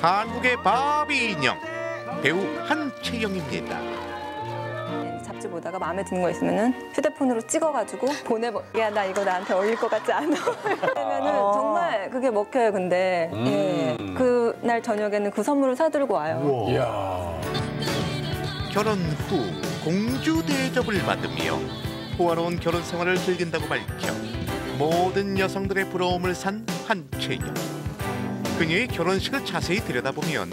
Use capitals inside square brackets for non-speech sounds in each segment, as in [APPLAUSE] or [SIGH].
한국의 바비 인형 배우 한채영입니다. 잡지 보다가 마음에 드는 거 있으면은 휴대폰으로 찍어가지고 [LAUGHS] 보내버. 야나 이거 나한테 어울릴 것 같지 않아? [LAUGHS] 그러면은 정말 그게 먹혀요. 근데 예. 그날 저녁에는 그 선물을 사들고 와요. 결혼 후 공주 대접을 받으며 호화로운 결혼 생활을 즐긴다고 밝혀 모든 여성들의 부러움을 산 한채영. 그녀의 결혼식을 자세히 들여다보면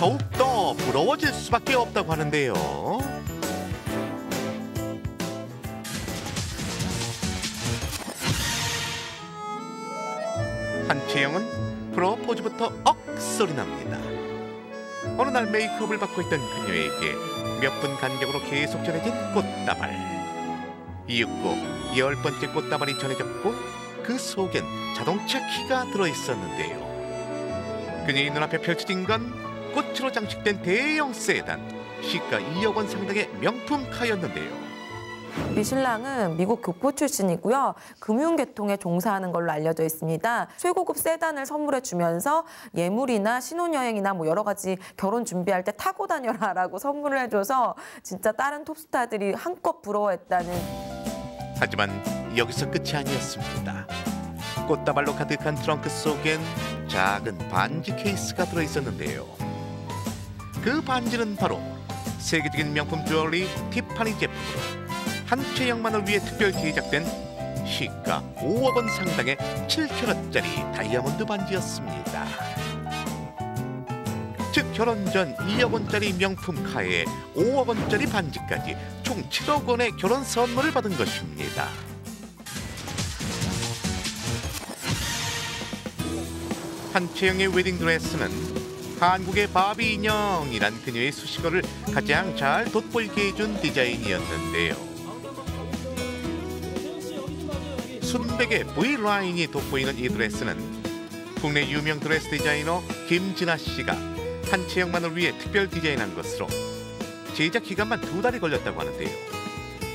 더욱 더 부러워질 수밖에 없다고 하는데요. 한채영은 프로포즈부터 억소리 납니다. 어느 날 메이크업을 받고 있던 그녀에게 몇 분 간격으로 계속 전해진 꽃다발. 이윽고 열 번째 꽃다발이 전해졌고 그 속엔 자동차 키가 들어있었는데요. 그녀의 눈앞에 펼쳐진 건 꽃으로 장식된 대형 세단, 시가 2억 원 상당의 명품 카였는데요. 미신랑은 미국 교포 출신이고요. 금융계통에 종사하는 걸로 알려져 있습니다. 최고급 세단을 선물해 주면서 예물이나 신혼여행이나 뭐 여러 가지 결혼 준비할 때 타고 다녀라라고 [LAUGHS] 선물을 해줘서 진짜 다른 톱스타들이 한껏 부러워했다는 하지만 여기서 끝이 아니었습니다. 꽃다발로 가득한 트렁크 속엔 작은 반지 케이스가 들어있었는데요. 그 반지는 바로 세계적인 명품 주얼리 티파니 제품으로 한채영만을 위해 특별 제작된 시가 5억 원 상당의 7캐럿짜리 다이아몬드 반지였습니다. 즉 결혼 전 2억 원짜리 명품 카에 5억 원짜리 반지까지 총 7억 원의 결혼 선물을 받은 것입니다. 한채영의 웨딩드레스는 한국의 바비 인형이란 그녀의 수식어를 가장 잘 돋보이게 해준 디자인이었는데요. 순백의 V라인이 돋보이는 이 드레스는 국내 유명 드레스 디자이너 김진아 씨가 한채영만을 위해 특별 디자인한 것으로 제작 기간만 두 달이 걸렸다고 하는데요.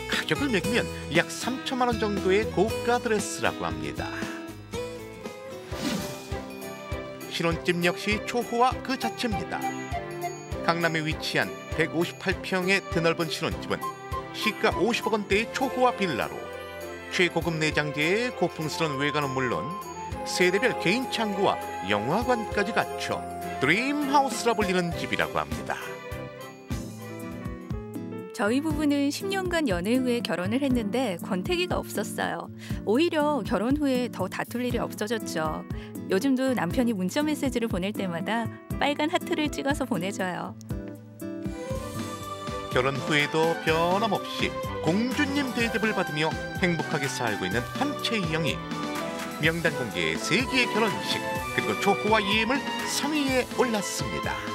가격을 매기면 약 3천만 원 정도의 고가 드레스라고 합니다. 신혼집 역시 초호화 그 자체입니다. 강남에 위치한 158평의 드넓은 신혼집은 시가 50억 원대의 초호화 빌라로 최고급 내장재의 고풍스러운 외관은 물론 세대별 개인 창구와 영화관까지 갖춰 드림하우스라 불리는 집이라고 합니다. 저희 부부는 10년간 연애 후에 결혼을 했는데 권태기가 없었어요. 오히려 결혼 후에 더 다툴 일이 없어졌죠. 요즘도 남편이 문자 메시지를 보낼 때마다 빨간 하트를 찍어서 보내줘요. 결혼 후에도 변함없이 공주님 대접을 받으며 행복하게 살고 있는 한채영이 명단 공개의 세계의 결혼식 그리고 초호화 예물 3위에 올랐습니다.